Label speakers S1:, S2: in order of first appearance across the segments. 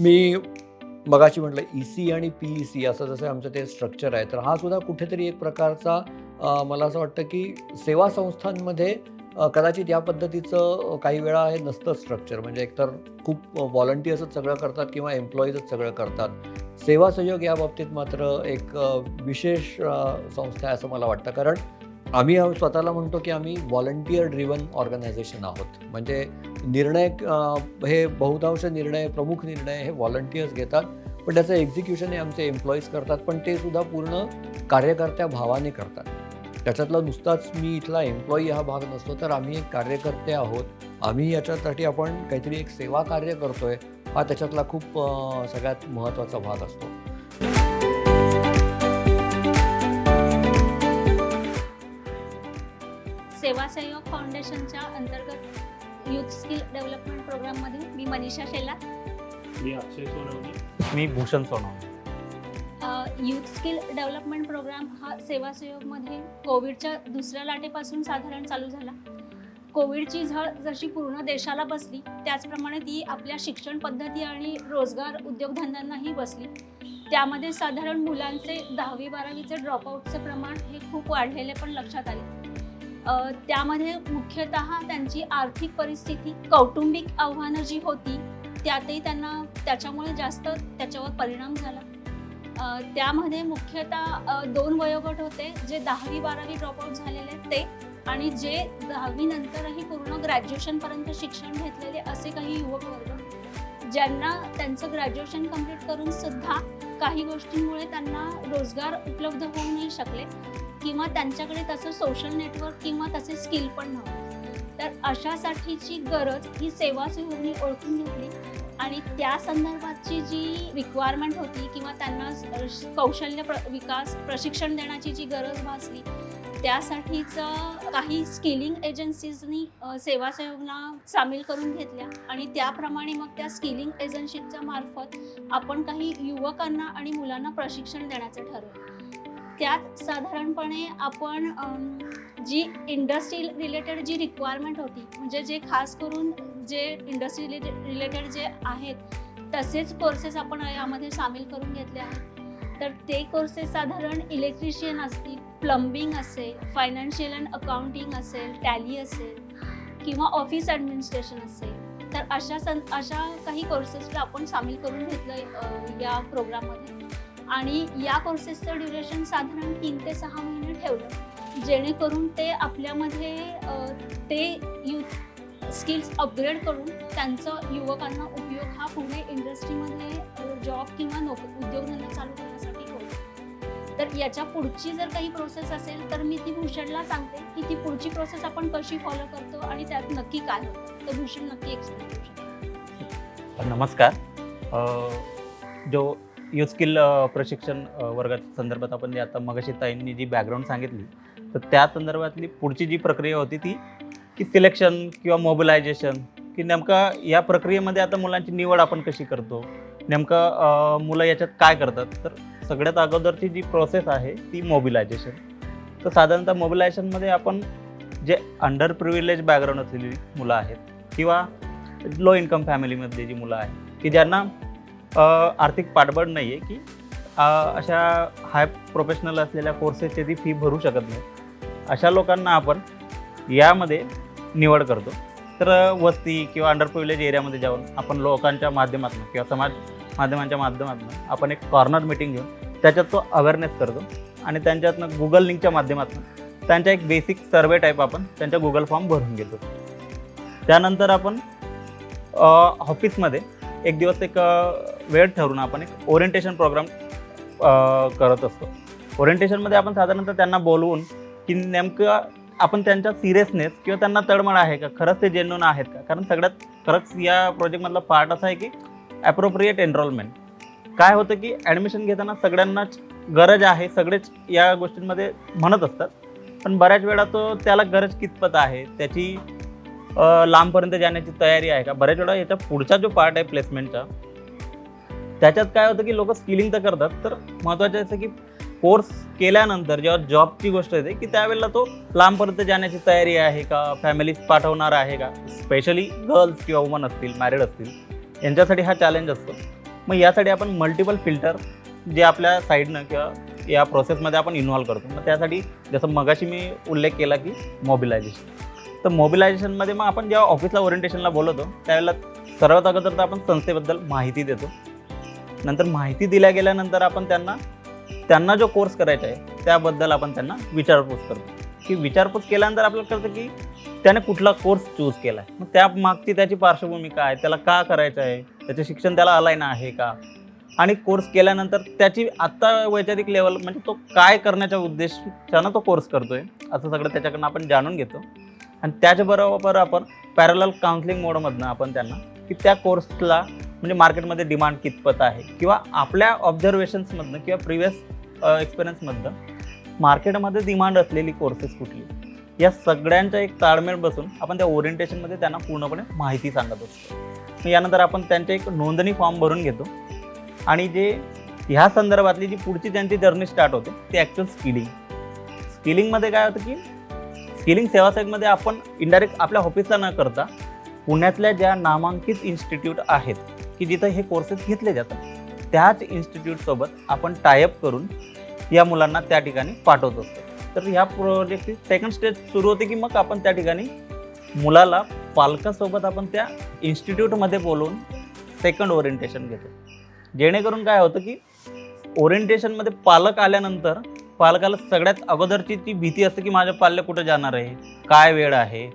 S1: मी मगाशी म्हटलं E C आणि पी ई सी असं जसं आमचं ते स्ट्रक्चर आहे तर हा सुद्धा कुठेतरी एक प्रकारचा मला असं वाटतं की सेवा संस्थांमध्ये कदाचित या पद्धतीचं काही वेळा हे नसतं स्ट्रक्चर म्हणजे एकतर खूप व्हॉलंटियर्सच सगळं करतात किंवा एम्प्लॉईजच सगळं करतात. सेवा सहयोग या बाबतीत मात्र एक विशेष संस्था आहे असं मला वाटतं. कारण आम्ही स्वतःला म्हणतो की आम्ही व्हॉलंटियर ड्रिवन ऑर्गनायझेशन आहोत. म्हणजे निर्णय हे बहुतांश निर्णय प्रमुख निर्णय हे व्हॉलंटियर्स घेतात. पण त्याचं एक्झिक्युशन हे आमचे एम्प्लॉईज करतात. पण ते सुद्धा पूर्ण कार्यकर्त्या भावाने करतात. त्याच्यातला नुसताच मी इथला एम्प्लॉई हा भाग नसतो तर आम्ही एक कार्यकर्ते आहोत. आम्ही याच्यासाठी आपण काहीतरी एक सेवा कार्य करतोय हा त्याच्यातला खूप सगळ्यात महत्त्वाचा भाग असतो.
S2: सेवा सहयोग फाउंडेशनच्या अंतर्गत युथ स्किल डेव्हलपमेंट प्रोग्राममध्ये मी मनीषा शेला
S3: मी अक्षय सोनवणे.
S4: मी Bhushan Sonawane.
S2: Youth skill development program हा सेवा सहयोगमध्ये कोविडच्या दुसऱ्या लाटेपासून साधारण चालू झाला. कोविडची झळ जशी पूर्ण देशाला बसली त्याचप्रमाणे ती आपल्या शिक्षण पद्धती आणि रोजगार उद्योगधंद्यांनाही बसली. त्यामध्ये साधारण मुलांचे दहावी बारावीचे ड्रॉपआउटचे प्रमाण हे खूप वाढलेले पण लक्षात आले. त्यामध्ये मुख्यतः त्यांची आर्थिक परिस्थिती कौटुंबिक आव्हानं जी होती त्यातही त्यांना त्याच्यामुळे जास्त त्याच्यावर परिणाम झाला. त्यामध्ये मुख्यतः दोन वयोगट होते जे दहावी बारावी ड्रॉपआउट झालेले ते आणि जे दहावी नंतरही पूर्ण ग्रॅज्युएशनपर्यंत शिक्षण घेतलेले असे काही युवक वर्ग. ज्यांना त्यांचं ग्रॅज्युएशन कंप्लीट करून सुद्धा काही गोष्टींमुळे त्यांना रोजगार उपलब्ध होऊ नाही शकले. किंवा त्यांच्याकडे तसं सोशल नेटवर्क किंवा तसे स्किल पण नव्हते. तर अशासाठीची गरज ही सेवा सहयोगनी ओळखून घेतली. आणि त्या संदर्भातची जी रिक्वायरमेंट होती किंवा त्यांना कौशल्य प्र विकास प्रशिक्षण देण्याची जी गरज भासली त्यासाठीचं काही स्किलिंग एजन्सीजनी सेवा सहयोगला सामील करून घेतल्या. आणि त्याप्रमाणे मग त्या स्किलिंग एजन्सीच्या मार्फत आपण काही युवकांना आणि मुलांना प्रशिक्षण देण्याचं ठरवलं. त्यात साधारणपणे आपण जी इंडस्ट्री रिलेटेड जी रिक्वायरमेंट होती म्हणजे जे खास करून जे इंडस्ट्री रिलेटेड जे आहेत तसेच कोर्सेस आपण यामध्ये सामील करून घेतले आहेत. तर ते कोर्सेस साधारण इलेक्ट्रिशियन असतील प्लंबिंग असेल फायनान्शियल अँड अकाउंटिंग असेल टॅली असेल किंवा ऑफिस ॲडमिनिस्ट्रेशन असेल. तर अशा सं अशा काही कोर्सेसला आपण सामील करून घेतलं या प्रोग्राममध्ये आणि या कोर्सेसचं ड्युरेशन साधारण तीन ते सहा महिने ठेवलं. जेणेकरून ते आपल्यामध्ये ते युथ स्किल्स अपग्रेड करून त्यांचं युवकांना उपयोग हा पुढे इंडस्ट्रीमध्ये जॉब किंवा नोक उद्योगधंदा चालू करण्यासाठी होतो. तर याच्या पुढची जर काही प्रोसेस असेल तर मी ती भूषणला सांगते की ती पुढची प्रोसेस आपण कशी फॉलो करतो आणि त्यात नक्की काय होतं. तर भूषण नक्की एक्सप्लेन करू शकतो
S4: नमस्कार. जो यू स्किल प्रशिक्षण वर्गाच्या संदर्भात आपण जे आता मगाशी ताईंनी जी बॅकग्राऊंड सांगितली तर त्या संदर्भातली पुढची जी प्रक्रिया होती ती की सिलेक्शन किंवा मोबिलायझेशन की नेमका या प्रक्रियेमध्ये आता मुलांची निवड आपण कशी करतो? नेमकं मुलं याच्यात काय करतात? तर सगळ्यात अगोदरची जी प्रोसेस आहे ती मोबिलायझेशन तर साधारणतः मोबिलायझेशनमध्ये आपण जे अंडर प्रिव्हिलेज बॅकग्राऊंड असलेली मुलं आहेत किंवा लो इन्कम फॅमिलीमधली जी मुलं आहेत की ज्यांना आर्थिक पाठबळ नाही आहे की अशा हाय प्रोफेशनल असलेल्या कोर्सेसची ती फी भरू शकत नाही. अशा लोकांना आपण यामध्ये निवड करतो. तर वस्ती किंवा अंडर प्रिव्हिलेज एरियामध्ये जाऊन आपण लोकांच्या माध्यमातून किंवा समाज माध्यमांच्या माध्यमातून आपण एक कॉर्नर मिटिंग घेऊन त्याच्यात तो अवेअरनेस करतो आणि त्यांच्यातनं गुगल लिंकच्या माध्यमातून त्यांच्या एक बेसिक सर्वे टाईप आपण त्यांच्या गुगल फॉर्म भरून घेतो. त्यानंतर आपण ऑफिसमध्ये एक दिवस एक वेळ ठरवून आपण एक ओरिएंटेशन प्रोग्राम करत असतो. ओरिएंटेशनमध्ये आपण साधारणतः त्यांना बोलवून की नेमकं आपण त्यांच्या सिरियसनेस किंवा त्यांना तळमळ आहे का? खरंच ते जेन्युन आहेत का? कारण सगळ्यात खरंच या प्रोजेक्टमधला पार्ट असा आहे की ॲप्रोप्रिएट एनरोलमेंट काय होतं की ॲडमिशन घेताना सगळ्यांनाच गरज आहे सगळेच या गोष्टींमध्ये म्हणत असतात. पण बऱ्याच वेळा तो त्याला गरज कितपत आहे? त्याची लांबपर्यंत जाण्याची तयारी आहे का? बऱ्याच वेळा याच्या पुढचा जो पार्ट आहे प्लेसमेंटचा त्याच्यात काय होतं की लोक स्किलिंग तर करतात तर महत्त्वाचं असं की कोर्स केल्यानंतर जेव्हा जॉबची गोष्ट येते की त्यावेळेला तो लांबपर्यंत जाण्याची तयारी आहे का? फॅमिली पाठवणार आहे का? स्पेशली गर्ल्स किंवा वुमन असतील मॅरिड असतील यांच्यासाठी हा चॅलेंज असतो. मग यासाठी आपण मल्टिपल फिल्टर जे आपल्या साईडनं किंवा या प्रोसेसमध्ये आपण इन्व्हॉल्व करतो. मग त्यासाठी जसं मगाशी मी उल्लेख केला की मोबिलायझेशन तर मोबिलायझेशनमध्ये मग आपण जेव्हा ऑफिसला ओरिएंटेशनला बोलवतो त्यावेळेला सर्वात अगोदर तर आपण संस्थेबद्दल माहिती देतो. नंतर माहिती दिल्या गेल्यानंतर आपण त्यांना त्यांना जो कोर्स करायचा आहे त्याबद्दल आपण त्यांना विचारपूस करतो. की विचारपूस केल्यानंतर आपल्याला कळतं की त्याने कुठला कोर्स चूज केला आहे मग त्या मागची त्याची पार्श्वभूमी काय त्याला का करायचं आहे त्याचे शिक्षण त्याला अलाईन आहे का? आणि कोर्स केल्यानंतर त्याची आत्ता वैचारिक लेवल म्हणजे तो काय करण्याच्या उद्देशानं तो कोर्स करतो आहे असं सगळं त्याच्याकडनं आपण जाणून घेतो. आणि त्याच्याबरोबर आपण पॅरल काउन्सिलिंग मोडमधनं आपण त्यांना की त्या कोर्सला म्हणजे मार्केटमध्ये डिमांड कितपत आहे? किंवा आपल्या ऑब्झर्वेशन्समधनं किंवा प्रिव्हियस एक्सपिरियन्समधनं मार्केटमध्ये डिमांड असलेली कोर्सेस कुठली? या सगळ्यांच्या एक ताळमेळ बसून आपण त्या ओरिएंटेशनमध्ये त्यांना पूर्णपणे माहिती सांगत असतो. मग यानंतर आपण त्यांचे एक नोंदणी फॉर्म भरून घेतो. आणि जे ह्या संदर्भातली जी पुढची त्यांची जर्नी स्टार्ट होते ते ॲक्च्युअल स्किलिंग स्किलिंगमध्ये काय होतं की स्किलिंग सेवासाहेबमध्ये आपण इनडायरेक्ट आपल्या ऑफिसला न करता पुण्यातल्या ज्या नामांकित इन्स्टिट्यूट आहेत की जिथं हे कोर्सेस घेतले जातात त्याच इन्स्टिट्यूटसोबत आपण टायअप करून या मुलांना त्या ठिकाणी पाठवत असतो. तर ह्या प्रोजेक्टची सेकंड स्टेज सुरू होते की मग आपण त्या ठिकाणी मुलाला पालकासोबत आपण त्या इन्स्टिट्यूटमध्ये बोलवून सेकंड ओरिएंटेशन घेतो. जेणेकरून काय होतं की ओरिएंटेशनमध्ये पालक आल्यानंतर पालकाला सगळ्यात अगोदरची ती भीती असते की माझं पाल्य कुठं जाणार आहे? काय वेळ आहे?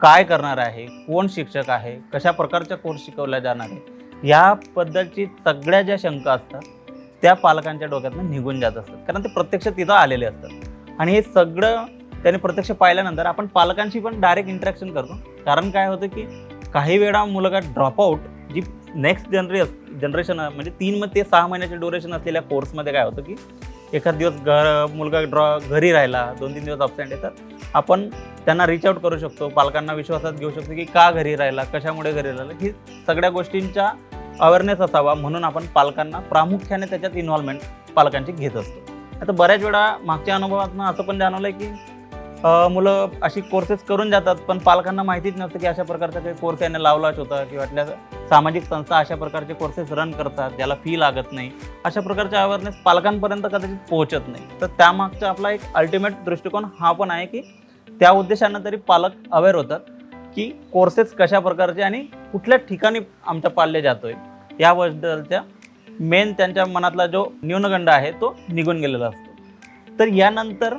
S4: काय करणार आहे? कोण शिक्षक आहे? कशा प्रकारचा कोर्स शिकवला जाणार आहे? याबद्दलची सगळ्या ज्या शंका असतात त्या पालकांच्या डोक्यातनं निघून जात असतात. कारण ते प्रत्यक्ष तिथं आलेले असतात. आणि हे सगळं त्याने प्रत्यक्ष पाहिल्यानंतर आपण पालकांशी पण डायरेक्ट इंटरॅक्शन करतो. कारण काय होतं की काही वेळा मुलगा ड्रॉपआउट जी नेक्स्ट जनरे जनरेशन म्हणजे तीन मग ते सहा महिन्याचे ड्युरेशन असलेल्या कोर्समध्ये काय होतं की एखाद दिवस घर मुलगा ड्रॉ घरी राहिला दोन तीन दिवस अब्सेंट येतात आपण त्यांना रिच आउट करू शकतो पालकांना विश्वासात घेऊ शकतो की का घरी राहिला कशामुळे घरी राहिला. ही सगळ्या गोष्टींचा अवेअरनेस असावा म्हणून आपण पालकांना प्रामुख्याने त्याच्यात इन्व्हॉल्वमेंट पालकांची घेत असतो. आता बऱ्याच वेळा मागच्या अनुभवातून असं पण जाणवलं आहे की मुलं अशी कोर्सेस करून जातात पण पालकांना माहितीच नसतं की अशा प्रकारचा काही कोर्स यांना लावलाच होता किंवा आपल्या सामाजिक संस्था अशा प्रकारचे कोर्सेस रन करतात ज्याला फी लागत नाही. अशा प्रकारच्या अवेअरनेस पालकांपर्यंत कदाचित पोहोचत नाही. तर त्यामागचा आपला एक अल्टिमेट दृष्टिकोन हा पण आहे की त्या उद्देशानं तरी पालक अवेअर होतात की कोर्सेस कशा प्रकारचे आणि कुठल्या ठिकाणी आमचा पाल्य जातोय. याबद्दलच्या मेन त्यांच्या मनातला जो न्यूनगंड आहे तो निघून गेलेला असतो. तर यानंतर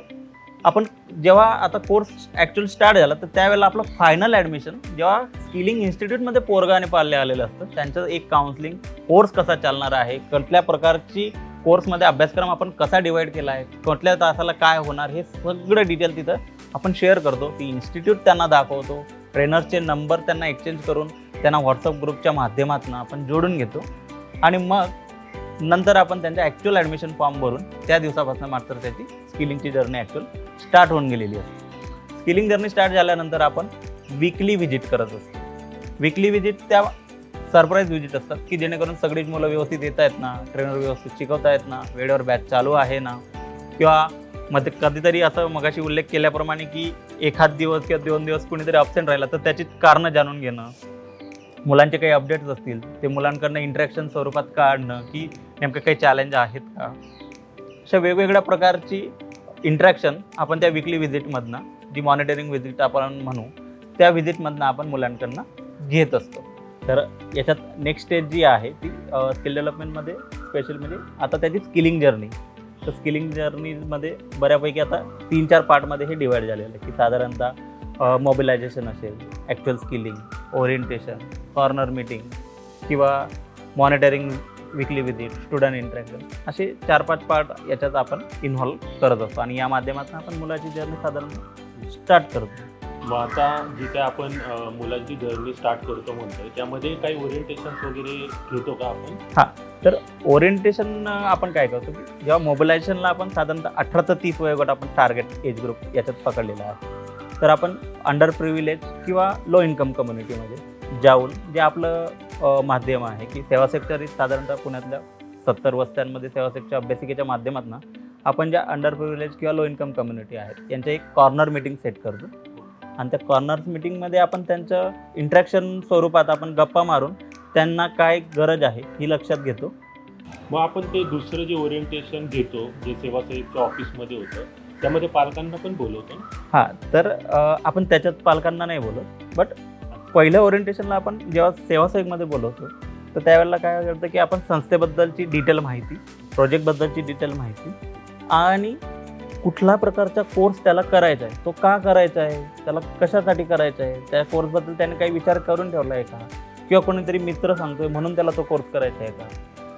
S4: आपण जेव्हा आता कोर्स ॲक्च्युअली स्टार्ट झाला तर त्यावेळेला आपलं फायनल ॲडमिशन जेव्हा स्किलिंग इन्स्टिट्यूटमध्ये पोरगा आणि आलेलं असतं त्यांचं एक काउन्सिलिंग कोर्स कसा चालणार आहे कुठल्या प्रकारची कोर्समध्ये अभ्यासक्रम आपण कसा डिवाईड केला आहे कुठल्या तासाला काय होणार हे सगळं डिटेल तिथं आपण शेअर करतो. ती इन्स्टिट्यूट त्यांना दाखवतो ट्रेनर्सचे नंबर त्यांना एक्सचेंज करून त्यांना व्हॉट्सअप ग्रुपच्या माध्यमातून आपण जोडून घेतो. आणि मग नंतर आपण त्यांच्या ॲक्च्युअल ॲडमिशन फॉर्म भरून त्या दिवसापासून मात्र त्याची स्किलिंगची जर्नी ॲक्च्युअल स्टार्ट होऊन गेलेली असते स्किलिंग जर्नी स्टार्ट झाल्यानंतर आपण विकली व्हिजिट करत असतो. विकली व्हिजिट त्या सरप्राईज व्हिजिट असतात की जेणेकरून सगळीच मुलं व्यवस्थित येत आहेत ना ट्रेनर व्यवस्थित शिकवता आहेत ना वेळेवर बॅच चालू आहे ना किंवा मग कधीतरी असं मगाशी उल्लेख केल्याप्रमाणे की एखाद दिवस किंवा दोन दिवस कुणीतरी अब्सेंट राहिला तर त्याची कारणं जाणून घेणं. मुलांचे काही अपडेट्स असतील ते मुलांकडनं इंटरॅक्शन स्वरूपात काढणं की नेमकं काही चॅलेंज आहेत का? अशा वेगवेगळ्या प्रकारची इंट्रॅक्शन आपण त्या विकली व्हिजिटमधनं जी मॉनिटरिंग व्हिजिट आपण म्हणू त्या व्हिजिटमधनं आपण मुलांकडनं घेत असतो. तर याच्यात नेक्स्ट स्टेज जी आहे ती स्किल डेव्हलपमेंटमध्ये स्पेशल म्हणजे आता त्याची स्किलिंग जर्नी तर स्किलिंग जर्नीमध्ये बऱ्यापैकी आता तीन चार पार्टमध्ये हे डिवाईड झालेलं आहे की साधारणतः मोबिलायझेशन असेल actual skilling orientation corner meeting किंवा monitoring weekly visit student interaction असे चार पाच पार्ट याच्यात आपण इन्व्हॉल्व करत असतो. आणि या माध्यमातून आपण मुलाची जर्नी साधारण स्टार्ट करतो.
S3: मग आता जिथे आपण अं, मुलांची जर्नी स्टार्ट करतो म्हणतोय त्यामध्ये काही ओरिएंटेशन वगैरे घेतो का आपण?
S4: तर ओरिएंटेशन आपण काय करतो की जेव्हा मोबिलायझेशनला आपण साधारणतः अठरा ते तीस वयोगट आपण टार्गेट एज ग्रुप याच्यात पकडलेला आहे. तर आपण अंडर प्रिव्हिलेज किंवा लो इन्कम कम्युनिटीमध्ये जाऊन जे आपलं माध्यम आहे की सेवा सेक्टर साधारणतः पुण्यातल्या सत्तर वस्त्यांमध्ये सेवा सेक्टर अभ्यासिकेच्या माध्यमातून आपण ज्या अंडर प्रिव्हिलेज किंवा लो इन्कम कम्युनिटी आहेत यांच्या एक कॉर्नर मीटिंग सेट करतो आणि त्या कॉर्नर मिटिंगमध्ये आपण त्यांचं इंट्रॅक्शन स्वरूपात आपण गप्पा मारून त्यांना काय गरज आहे ही लक्षात घेतो
S3: मग आपण ते दुसरं जे ओरिएंटेशन घेतो जे सेवासाहेबच्या ऑफिसमध्ये होतं त्यामध्ये पालकांना पण बोलवतो?
S4: हां तर आपण त्याच्यात पालकांना नाही बोलत बट पहिल्या ओरिएंटेशनला आपण जेव्हा सेवासहायकमध्ये बोलवतो तर त्यावेळेला काय करतं की आपण संस्थेबद्दलची डिटेल माहिती प्रोजेक्टबद्दलची डिटेल माहिती आणि कुठला प्रकारचा कोर्स त्याला करायचा आहे तो का करायचा आहे त्याला कशासाठी करायचा आहे त्या कोर्सबद्दल त्याने काही विचार करून ठेवला आहे का? किंवा कोणीतरी मित्र सांगतोय म्हणून त्याला तो कोर्स करायचा आहे का?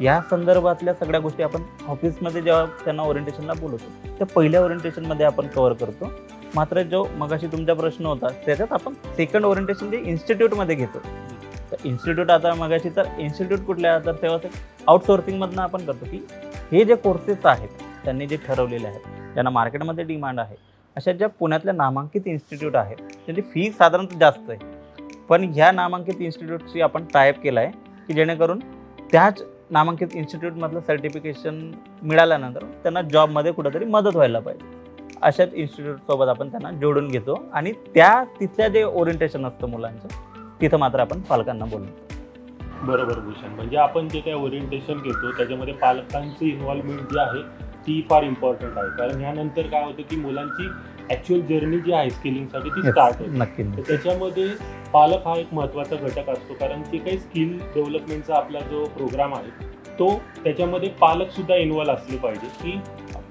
S4: या संदर्भातल्या सगळ्या गोष्टी आपण ऑफिसमध्ये जेव्हा त्यांना ओरिएंटेशनला बोलवतो त्या पहिल्या ओरिएंटेशनमध्ये आपण कवर करतो. मात्र जो मगाशी तुमचा प्रश्न होता त्याच्यात आपण सेकंड ओरिएंटेशन जे इन्स्टिट्यूटमध्ये घेतो. तर इन्स्टिट्यूट आता मगाशी तर इन्स्टिट्यूट कुठल्या तर तेव्हा ते आउटसोर्सिंगमधनं आपण करतो की हे जे कोर्सेस आहेत त्यांनी जे ठरवलेले आहेत ज्यांना मार्केटमध्ये डिमांड आहे अशा ज्या पुण्यातल्या नामांकित इन्स्टिट्यूट आहेत त्यांची फी साधारणतः जास्त आहे. पण ह्या नामांकित इन्स्टिट्यूटशी आपण टायअप केला आहे की जेणेकरून त्याच नामांकित इन्स्टिट्यूटमधलं सर्टिफिकेशन मिळाल्यानंतर त्यांना जॉबमध्ये कुठंतरी मदत व्हायला पाहिजे. अशाच इन्स्टिट्यूटसोबत आपण त्यांना जोडून घेतो. आणि त्या तिथल्या जे ओरिएंटेशन असतं मुलांचं तिथं मात्र आपण पालकांना बोलतो
S3: बरोबर भूषण. म्हणजे आपण जे काही ओरिएंटेशन घेतो त्याच्यामध्ये पालकांची इन्व्हॉल्वमेंट जी आहे ती फार इम्पॉर्टंट आहे. कारण यानंतर काय होतं की मुलांची ॲक्च्युअल जर्नी जी आहे स्किलिंगसाठी ती स्टार्ट होते.
S4: नक्की
S3: तर त्याच्यामध्ये पालक हा एक महत्त्वाचा घटक असतो. कारण जे काही स्किल डेव्हलपमेंटचा आपला जो प्रोग्राम आहे तो त्याच्यामध्ये पालक सुद्धा इन्व्हॉल्व असले पाहिजे की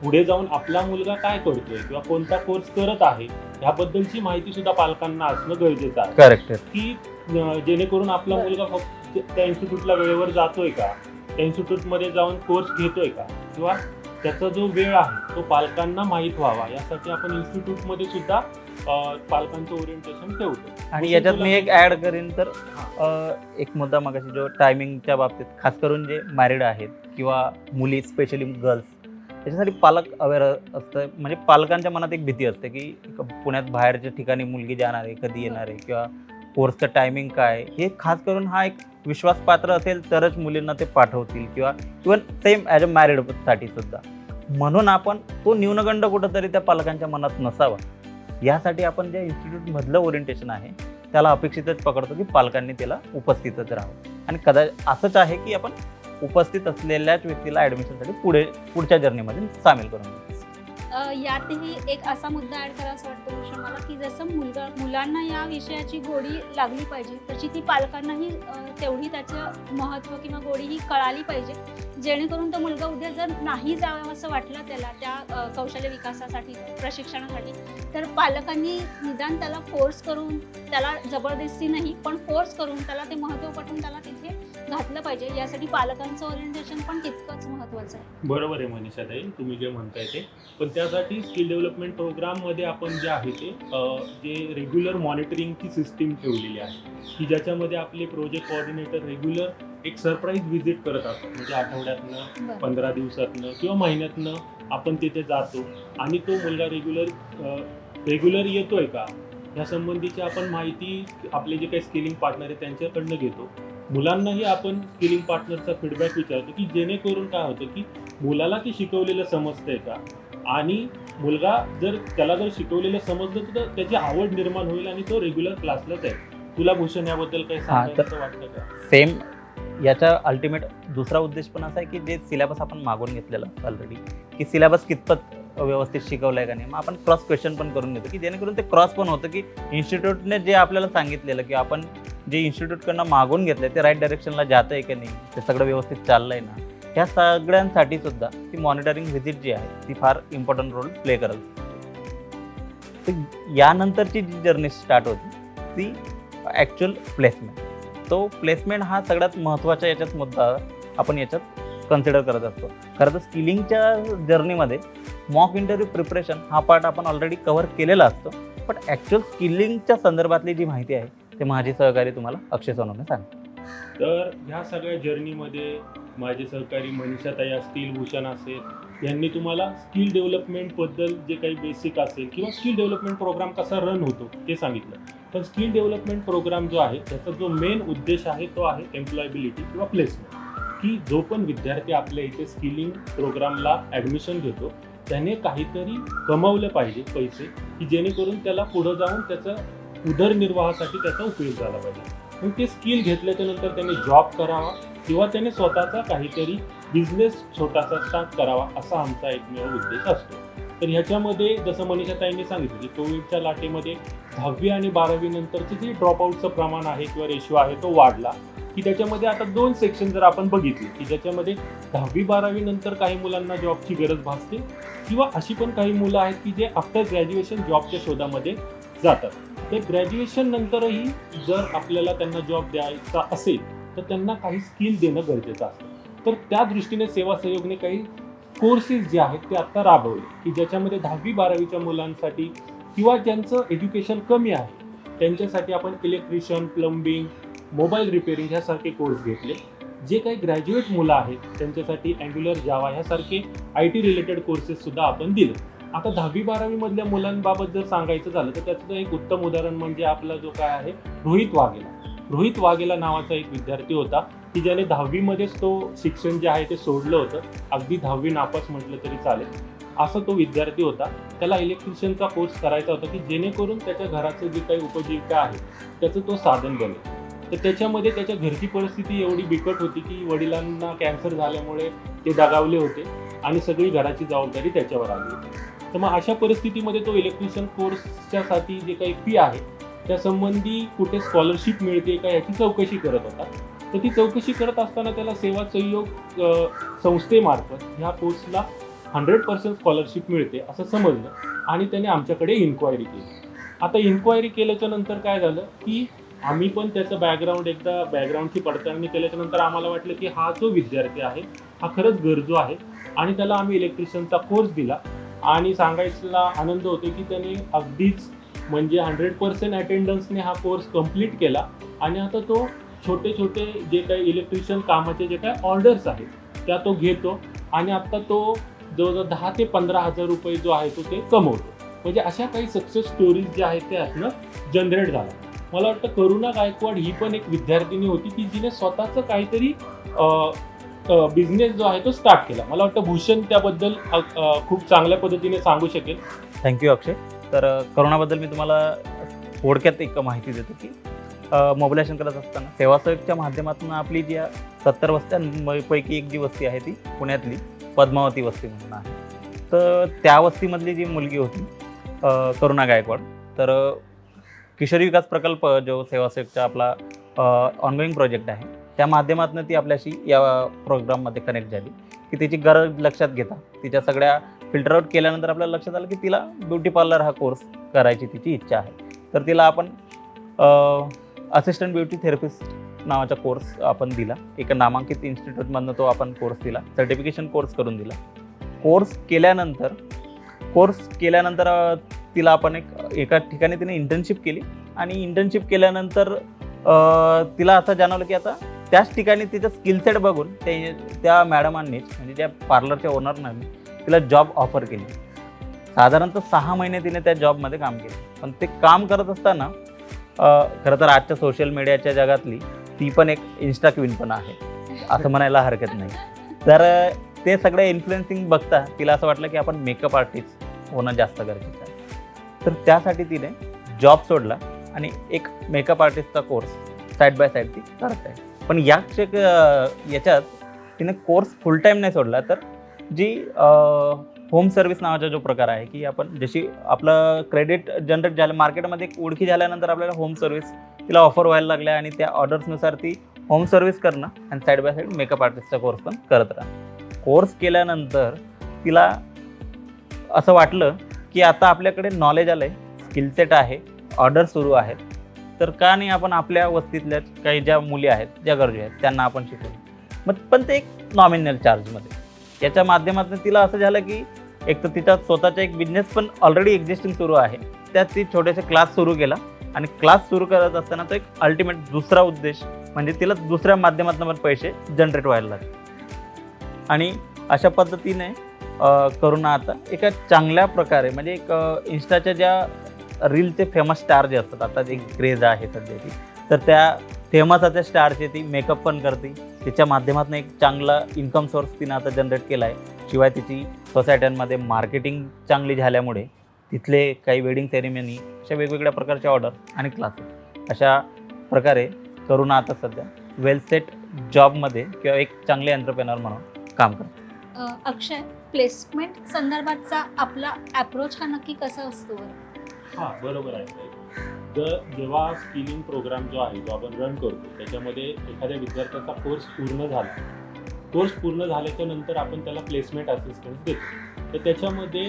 S3: पुढे जाऊन आपला मुलगा काय करतोय किंवा कोणता कोर्स करत आहे ह्याबद्दलची माहिती सुद्धा पालकांना असणं गरजेचं आहे.
S4: करेक्ट
S3: की अं, जेणेकरून आपला. मुलगा फक्त त्या इन्स्टिट्यूटला वेळेवर जातोय का? त्या इन्स्टिट्यूटमध्ये जाऊन कोर्स घेतोय का? किंवा त्याचा जो वेळ आहे तो पालकांना माहीत व्हावा यासाठी आपण इन्स्टिट्यूटमध्ये सुद्धा अं, पालकांचं ओरिएंटेशन ठेवतो
S4: आणि याच्यात मी एक ऍड करीन तर अ, एक मुद्दा मगाशी जो टायमिंगच्या बाबतीत खास करून जे मॅरिड आहेत किंवा मुली स्पेशली गर्ल्स त्याच्यासाठी पालक अवेअर असतं. म्हणजे पालकांच्या मनात एक भीती असते की पुण्यात बाहेरच्या ठिकाणी मुलगी जाणार आहे कधी येणार आहे किंवा कोर्सचं टायमिंग काय हे खास करून हा एक विश्वासपात्र असेल तरच मुलींना ते पाठवतील किंवा इवन सेम ॲज अ मॅरिडसाठी सुद्धा. म्हणून आपण तो न्यूनगंड कुठंतरी त्या पालकांच्या मनात नसावा. यासाठी आपण ज्या इन्स्टिट्यूटमधलं ओरिएंटेशन आहे त्याला अपेक्षितच पकडतो की पालकांनी त्याला उपस्थितच राहावं. आणि कदाचित असंच आहे की आपण उपस्थित असलेल्याच व्यक्तीला ॲडमिशनसाठी पुढे पुढच्या जर्नीमध्ये सामील करून
S2: यातही एक असा मुद्दा ऍड करा असं वाटतं मला की जसं मुलगा मुलांना या विषयाची गोडी लागली पाहिजे तशी ती पालकांनाही तेवढी त्याचं महत्त्व किंवा गोडी ही कळाली पाहिजे. जेणेकरून तो मुलगा उद्या जर नाही जावं असं वाटलं त्याला त्या कौशल्य विकासासाठी प्रशिक्षणासाठी तर पालकांनी निदान त्याला फोर्स करून त्याला जबरदस्ती नाही पण फोर्स करून त्याला ते महत्त्व पटवून त्याला तिथे घातलं पाहिजे. यासाठी पालकांचं ओरिएंटेशन पण तितकंच महत्त्वाचं आहे.
S3: बरोबर आहे मनीषाताई. तुम्ही जे म्हणताय ते. पण त्यासाठी स्किल डेव्हलपमेंट प्रोग्राममध्ये आपण जे आहे ते अं, जे रेग्युलर मॉनिटरिंगची सिस्टीम ठेवलेली आहे. की ज्याच्यामध्ये आपले प्रोजेक्ट कोऑर्डिनेटर रेग्युलर एक सरप्राईज व्हिजिट करत असतात. म्हणजे आठवड्यातनं
S2: बरं.
S3: पंधरा दिवसातनं किंवा महिन्यातनं आपण तिथे जातो. आणि तो मुलगा रेग्युलर रेग्युलर येतोय का? या संबंधीची आपण माहिती आपले जे काही स्किलिंग पार्टनर आहे त्यांच्याकडनं घेतो. मुलांनाही आपण स्किलिंग पार्टनरचा फीडबॅक विचारतो की जेणेकरून काय होतं की मुलाला ते शिकवलेलं समजतंय का? आणि मुलगा जर त्याला जर शिकवलेलं समजलं तर त्याची आवड निर्माण होईल आणि तो रेग्युलर क्लासलाच आहे. तुला भूषण याबद्दल काही सांगायचं वाटतं का?
S4: सेम याचा अल्टिमेट दुसरा उद्देश पण असा आहे की जे सिलेबस आपण मागून घेतलेला ऑलरेडी की सिलेबस कितपत व्यवस्थित शिकवलं आहे का नाही मग आपण क्रॉस क्वेश्चन पण करून घेतो की जेणेकरून ते क्रॉस पण होतं की इन्स्टिट्यूटने जे आपल्याला सांगितलेलं की आपण जे इन्स्टिट्यूटकडनं मागून घेतलं ते राईट डायरेक्शनला जातं आहे का नाही ते सगळं व्यवस्थित चाललं आहे ना ह्या सगळ्यांसाठी सुद्धा ती मॉनिटरिंग व्हिजिट जी आहे ती फार इम्पॉर्टंट रोल प्ले करेल. तर यानंतरची जी जर्नी स्टार्ट होती ती ॲक्च्युअल प्लेसमेंट तो प्लेसमेंट हा सगळ्यात महत्त्वाचा याच्यात मुद्दा आपण याच्यात कन्सिडर करत असतो. खरं तर स्किलिंगच्या जर्नीमध्ये मॉक इंटरव्ह्यू प्रिपरेशन हा पार्ट आपण ऑलरेडी कव्हर केलेला असतो पण ॲक्च्युअल स्किलिंगच्या संदर्भातली जी माहिती आहे ते माझे सहकारी तुम्हाला अक्षय सोनवणे सांगतात
S3: तर ह्या सगळ्या जर्नीमध्ये माझे सहकारी मनीषाताई असतील भूषण असेल यांनी तुम्हाला स्किल डेव्हलपमेंटबद्दल जे काही बेसिक असेल किंवा स्किल डेव्हलपमेंट प्रोग्राम कसा रन होतो ते सांगितलं. पण स्किल डेव्हलपमेंट प्रोग्राम जो आहे त्याचा जो मेन उद्देश आहे तो आहे एम्प्लॉयबिलिटी किंवा प्लेसमेंट की जो पण विद्यार्थी आपल्या इथे स्किलिंग प्रोग्रामला ॲडमिशन घेतो त्याने काहीतरी कमवलं पाहिजे पैसे की जेणेकरून त्याला पुढं जाऊन त्याचं उदरनिर्वाहासाठी त्याचा उपयोग झाला पाहिजे. मग ते स्किल घेतल्याच्या नंतर त्याने जॉब करावा किंवा त्याने स्वतःचा काहीतरी बिझनेस छोटासा स्टार्ट करावा असा आमचा एकमेव उद्देश असतो. तर ह्याच्यामध्ये जसं मनीषा ताईंनी सांगितलं की कोविडच्या लाटेमध्ये दहावी आणि बारावी नंतरचे जे ड्रॉपआउटचं प्रमाण आहे किंवा रेशो आहे तो वाढला की त्याच्यामध्ये आता दोन सेक्शन जर आपण बघितले की ज्याच्यामध्ये दहावी बारावी नंतर काही मुलांना जॉबची गरज भासते किंवा अशी पण काही मुलं आहेत की जे आफ्टर ग्रॅज्युएशन जॉबच्या शोधामध्ये जातात. तर ग्रॅज्युएशन नंतरही जर आपल्याला त्यांना जॉब द्यायचा असेल तर त्यांना काही स्किल देणं गरजेचं असतं. तर त्या दृष्टीने सेवा सहयोगने काही कोर्सेस जे आहेत ते आत्ता राबवले. की ज्याच्यामध्ये दहावी बारावीच्या मुलांसाठी किंवा ज्यांचं एज्युकेशन कमी आहे त्यांच्यासाठी आपण इलेक्ट्रिशियन प्लंबिंग मोबाईल रिपेअरिंग ह्यासारखे कोर्स घेतले. जे काही ग्रॅज्युएट मुलं आहेत त्यांच्यासाठी अँग्युलर जावा ह्यासारखे आय टी रिलेटेड कोर्सेससुद्धा आपण दिले. आता दहावी बारावी मधल्या मुलांबाबत जर सांगायचं झालं तर त्याचं एक उत्तम उदाहरण म्हणजे आपला जो काय आहे रोहित वाघेला. रोहित वाघेला नावाचा एक विद्यार्थी होता की ज्याने दहावीमध्येच तो शिक्षण जे आहे ते सोडलं होतं. अगदी दहावी नापास म्हटलं तरी चालेल. असा तो विद्यार्थी होता. त्याला इलेक्ट्रिशियनचा कोर्स करायचा होता की जेणेकरून त्याच्या घराचं जे काही उपजीविका आहे त्याचं तो साधन बनेल. तर त्याच्यामध्ये त्याच्या घरची परिस्थिती एवढी बिकट होती की वडिलांना कॅन्सर झाल्यामुळे ते दगावले होते आणि सगळी घराची जबाबदारी त्याच्यावर आली होती. तर मग अशा परिस्थितीमध्ये तो इलेक्ट्रिशियन कोर्सच्यासाठी जे काही फी आहे त्या संबंधी कुठे स्कॉलरशिप मिळते का याची चौकशी करत होता. तर ती चौकशी करत असताना त्याला सेवा सहयोग संस्थेमार्फत ह्या कोर्सला हंड्रेड पर्सेंट स्कॉलरशिप मिळते असं समजलं आणि त्याने आमच्याकडे इन्क्वायरी केली. आता इन्क्वायरी केल्याच्यानंतर काय झालं की आम्ही पण त्याचं बॅकग्राऊंड एकदा बॅकग्राऊंडची पडताळणी केल्याच्यानंतर आम्हाला वाटलं की हा जो विद्यार्थी आहे हा खरंच गरजू आहे आणि त्याला आम्ही इलेक्ट्रिशियनचा कोर्स दिला. आणि सांगायला आनंद होतो की त्याने अगदीच म्हणजे हंड्रेड पर्सेंट अटेंडन्सने हा कोर्स कंप्लीट केला. आणि आता तो छोटे छोटे जे काही इलेक्ट्रिशियन कामाचे जे काही ऑर्डर्स आहेत त्या तो घेतो. आणि आता तो जवळजवळ दहा ते पंधरा हजार रुपये जो आहे तो ते कमवतो. म्हणजे अशा काही सक्सेस स्टोरीज ज्या आहेत त्या असणं जनरेट झाल्या मला वाटतं करुणा गायकवाड ही पण एक विद्यार्थिनी होती की जिने स्वतःचं काहीतरी बिझनेस जो आहे तो स्टार्ट केला. मला वाटतं भूषण त्याबद्दल खूप चांगल्या पद्धतीने सांगू शकेल.
S4: Thank you Akshay. तर करोनाबद्दल मी तुम्हाला थोडक्यात एक माहिती देतो की मोबिलायझेशन करत असताना सेवासेवकच्या माध्यमातून आपली जी सत्तर वस्त्यांपैकी एक जी वस्ती आहे ती पुण्यातली पद्मावती वस्ती म्हणून आहे. तर त्या वस्तीमधली जी मुलगी होती करुणा गायकवाड तर किशोरी विकास प्रकल्प जो सेवासेवकचा आपला ऑनगोईंग प्रोजेक्ट आहे त्या माध्यमातून ती आपल्याशी या प्रोग्राममध्ये कनेक्ट झाली. की तिची गरज लक्षात घेता. तिच्या सगळ्या फिल्टर आउट केल्यानंतर आपल्याला लक्षात आलं की तिला ब्युटी पार्लर हा कोर्स करायची तिची इच्छा आहे. तर तिला आपण असिस्टंट ब्युटी थेरपिस्ट नावाचा कोर्स आपण दिला. एका नामांकित इन्स्टिट्यूटमधनं तो आपण कोर्स दिला. सर्टिफिकेशन कोर्स करून दिला. कोर्स केल्यानंतर कोर्स केल्यानंतर तिला आपण एक एका ठिकाणी तिने इंटर्नशिप केली. आणि इंटर्नशिप केल्यानंतर तिला असं जाणवलं की आता त्याच ठिकाणी तिचं स्किलसेट बघून ते त्या मॅडमांनीच म्हणजे त्या पार्लरच्या ओनरनं तिला जॉब ऑफर केली. साधारणतः सहा महिने तिने त्या जॉबमध्ये काम केलं. पण ते काम करत असताना खरं तर आजच्या सोशल मीडियाच्या जगातली ती पण एक इन्स्टा क्वीन पण आहे असं म्हणायला हरकत नाही. तर ते सगळे इन्फ्लुएन्सिंग बघता तिला असं वाटलं की आपण मेकअप आर्टिस्ट होणं जास्त गरजेचं आहे. तर त्यासाठी तिने जॉब सोडला आणि एक मेकअप आर्टिस्टचा कोर्स साईड बाय साईड ती करत आहे. पण या क्षे- याच्यात तिने कोर्स फुल टाईम नाही सोडला तर जी होम सर्व्हिस नावाचा जो प्रकार आहे की आपण जशी आपलं क्रेडिट जनरेट झालं मार्केटमध्ये एक ओळखी झाल्यानंतर आपल्याला होम सर्व्हिस तिला ऑफर व्हायला लागल्या आणि त्या ऑर्डर्सनुसार ती होम सर्व्हिस करणं आणि साईड बाय साईड मेकअप आर्टिस्टचा कोर्स पण करत राहा कोर्स केल्यानंतर तिला असं वाटलं की आता आपल्याकडे नॉलेज आलं आहे स्किलसेट आहे ऑर्डर सुरू आहेत. तर का नाही आपण आपल्या वस्तीतल्या काही ज्या मुली आहेत ज्या गरजू आहेत त्यांना आपण शिकवू मग पण ते एक नॉमिनल चार्जमध्ये याच्या माध्यमातून तिला असं झालं की एक तर तिचा स्वतःचा एक बिझनेस पण ऑलरेडी एक्झिस्टिंग सुरू आहे. त्यात ती छोटेसे क्लास सुरू केला आणि क्लास सुरू करत असताना तो एक अल्टिमेट दुसरा उद्देश म्हणजे तिला दुसऱ्या माध्यमातून पण पैसे जनरेट व्हायला लागले. आणि अशा पद्धतीने करुणा आता एका चांगल्या प्रकारे म्हणजे एक इन्स्टाच्या ज्या रीलचे फेमस स्टार जे असतात आता एक क्रेज आहे सध्या ती तर त्या फेमस असल्या स्टारचे ती मेकअप पण करते. तिच्या माध्यमातून एक चांगला इन्कम सोर्स तिनं आता जनरेट केला आहे शिवाय तिची सोसायट्यांमध्ये मार्केटिंग चांगली झाल्यामुळे तिथले काही वेडिंग सेरेमनी अशा वेगवेगळ्या प्रकारच्या ऑर्डर आणि क्लासेस अशा प्रकारे करून आता सध्या वेल सेट जॉबमध्ये किंवा एक चांगले एंटरप्रेनर म्हणून काम
S2: करते. अक्षय प्लेसमेंट संदर्भातचा आपला अप्रोच हा नक्की कसा असतो?
S3: हां बरोबर आहे. जर जेव्हा स्किलिंग प्रोग्राम जो आहे जो आपण रन करतो त्याच्यामध्ये एखाद्या विद्यार्थ्याचा कोर्स पूर्ण झाला. कोर्स पूर्ण झाल्याच्यानंतर आपण त्याला प्लेसमेंट असिस्टन्स देतो. तर त्याच्यामध्ये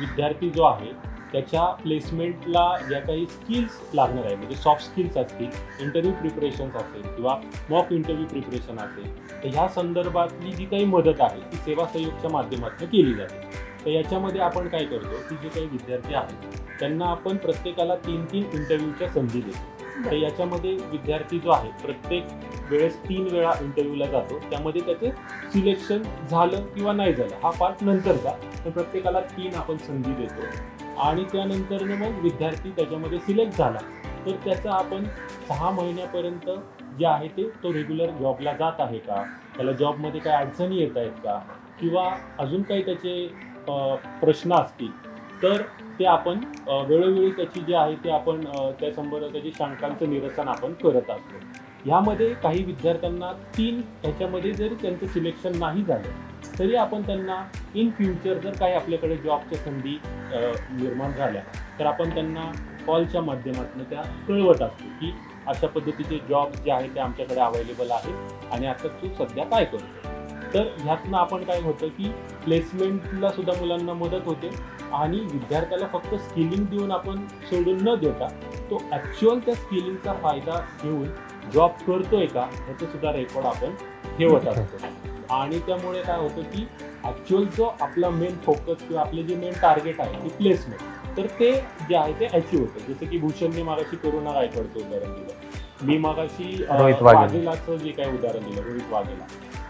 S3: विद्यार्थी जो आहे त्याच्या प्लेसमेंटला ज्या काही स्किल्स लागणार आहे म्हणजे सॉफ्ट स्किल्स असतील इंटरव्ह्यू प्रिपरेशन्स असेल किंवा मॉक इंटरव्ह्यू प्रिपरेशन असेल तर ह्या संदर्भातली जी काही मदत आहे ती सेवा सहयोगच्या माध्यमातून केली जाते. तर याच्यामध्ये आपण काय करतो की जे काही विद्यार्थी आहेत त्यांना आपण प्रत्येकाला तीन तीन इंटरव्ह्यूच्या संधी देतो. तर याच्यामध्ये विद्यार्थी जो आहे प्रत्येक वेळेस तीन वेळा इंटरव्ह्यूला जातो. त्यामध्ये त्याचे सिलेक्शन झालं किंवा नाही झालं हा पार्ट नंतरचा पण प्रत्येकाला तीन आपण संधी देतो. आणि त्यानंतर मग विद्यार्थी त्याच्यामध्ये सिलेक्ट झाला. तर त्याचा आपण सहा महिन्यापर्यंत जे आहे ते तो रेग्युलर जॉबला जात आहे का? त्याला जॉबमध्ये काय अडचणी येत आहेत का? किंवा अजून काही त्याचे प्रश्न असतील तर ते आपण वेळोवेळी त्याची जे आहे ते आपण त्या संबंधात त्याची शंकांचं निरसन आपण करत असतो. ह्यामध्ये काही विद्यार्थ्यांना तीन ह्याच्यामध्ये जरी त्यांचं सिलेक्शन नाही झालं तरी आपण त्यांना इन फ्युचर जर काही आपल्याकडे जॉबच्या संधी निर्माण झाल्या तर आपण त्यांना कॉलच्या माध्यमातून त्या कळवत असतो की अशा पद्धतीचे जॉब जे आहे ते आमच्याकडे अवेलेबल आहेत आणि आता तू सध्या काय करतो तर ह्यातनं आपण काय होतं की प्लेसमेंटला सुद्धा मुलांना मदत होते. आणि विद्यार्थ्याला फक्त स्किलिंग देऊन आपण सोडून न देता तो ॲक्च्युअल त्या स्किलिंगचा फायदा घेऊन जॉब करतोय का ह्याचं सुद्धा रेकॉर्ड आपण ठेवत असतो. आणि त्यामुळे काय होतं की ॲक्च्युअल जो आपला मेन फोकस किंवा आपले जे मेन टार्गेट आहे ते प्लेसमेंट तर ते जे आहे ते अचीव होतं. जसं की भूषणने मागाशी करोना गायकवाडचं उदाहरण दिलं मी मागाशी. वाघेलाचं जे काही उदाहरण दिलं रोहित वाघेला.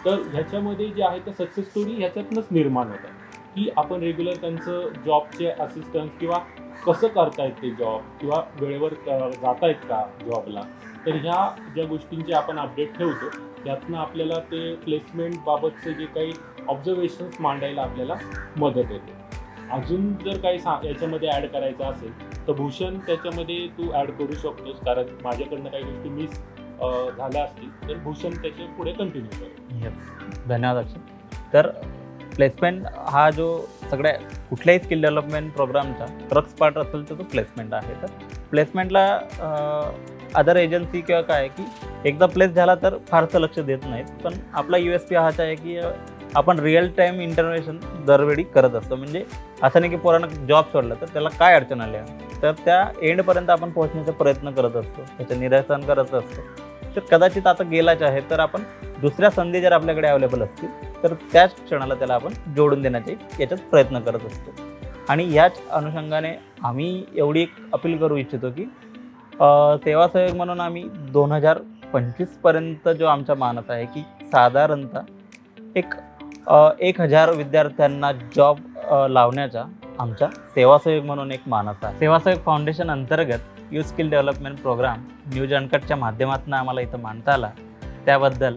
S3: तर ह्याच्यामध्ये जे आहे ते सक्सेस स्टोरी ह्याच्यातनंच निर्माण होतात. की आपण रेग्युलर त्यांचं जॉबचे असिस्टन्स किंवा कसं करतायत ते जॉब किंवा वेळेवर जातायत का जॉबला तर ह्या ज्या गोष्टींचे आपण अपडेट ठेवतो त्यातनं आपल्याला ते प्लेसमेंट बाबतचे जे काही ऑब्झर्वेशन्स मांडायला आपल्याला मदत होते. अजून जर काही सा याच्यामध्ये ॲड करायचं असेल तर भूषण त्याच्यामध्ये तू ॲड करू शकतोस कारण माझ्याकडनं काही गोष्टी मिस झाल्या असतील तर भूषण त्याचे पुढे कंटिन्यू करेल.
S4: धन्यवाद तर प्लेसमेंट हा जो सगळ्या कुठल्याही स्किल डेव्हलपमेंट प्रोग्रामचा क्रक्स पार्ट असेल तर तो प्लेसमेंट आहे. तर प्लेसमेंटला अदर एजन्सी किंवा काय आहे की एकदा प्लेस झाला तर फारसं लक्ष देत नाहीत. पण आपला यू एस पी हाच आहे की आपण रिअल टाईम इंटरव्हेशन दरवेळी करत असतो. म्हणजे असं नाही की पोरानं जॉब सोडला तर त्याला काय अडचण आल्या? तर त्या एंडपर्यंत आपण पोहोचण्याचा प्रयत्न करत असतो. त्याचं निरसन करत असतो. तर कदाचित आता गेलाच आहे तर आपण दुसऱ्या संधी जर आपल्याकडे अवेलेबल असतील तर त्याच क्षणाला त्याला आपण जोडून देण्याचे याच्यात प्रयत्न करत असतो. आणि याच अनुषंगाने आम्ही एवढी एक अपील करू इच्छितो की सेवासहयोग सेवा म्हणून आम्ही दोन हजार पंचवीसपर्यंत जो आमचा मानस आहे की साधारणतः एक एक हजार विद्यार्थ्यांना जॉब लावण्याचा आमचा सेवासहयोग म्हणून एक मानस आहे. सेवासहयोग फाउंडेशन अंतर्गत youth skill development program News अनकटच्या माध्यमातून आम्हाला इथं मांडता आला. त्याबद्दल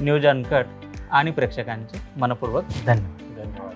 S4: न्यूज अनकट आणि प्रेक्षकांचे मनपूर्वक धन्यवाद.
S3: धन्यवाद.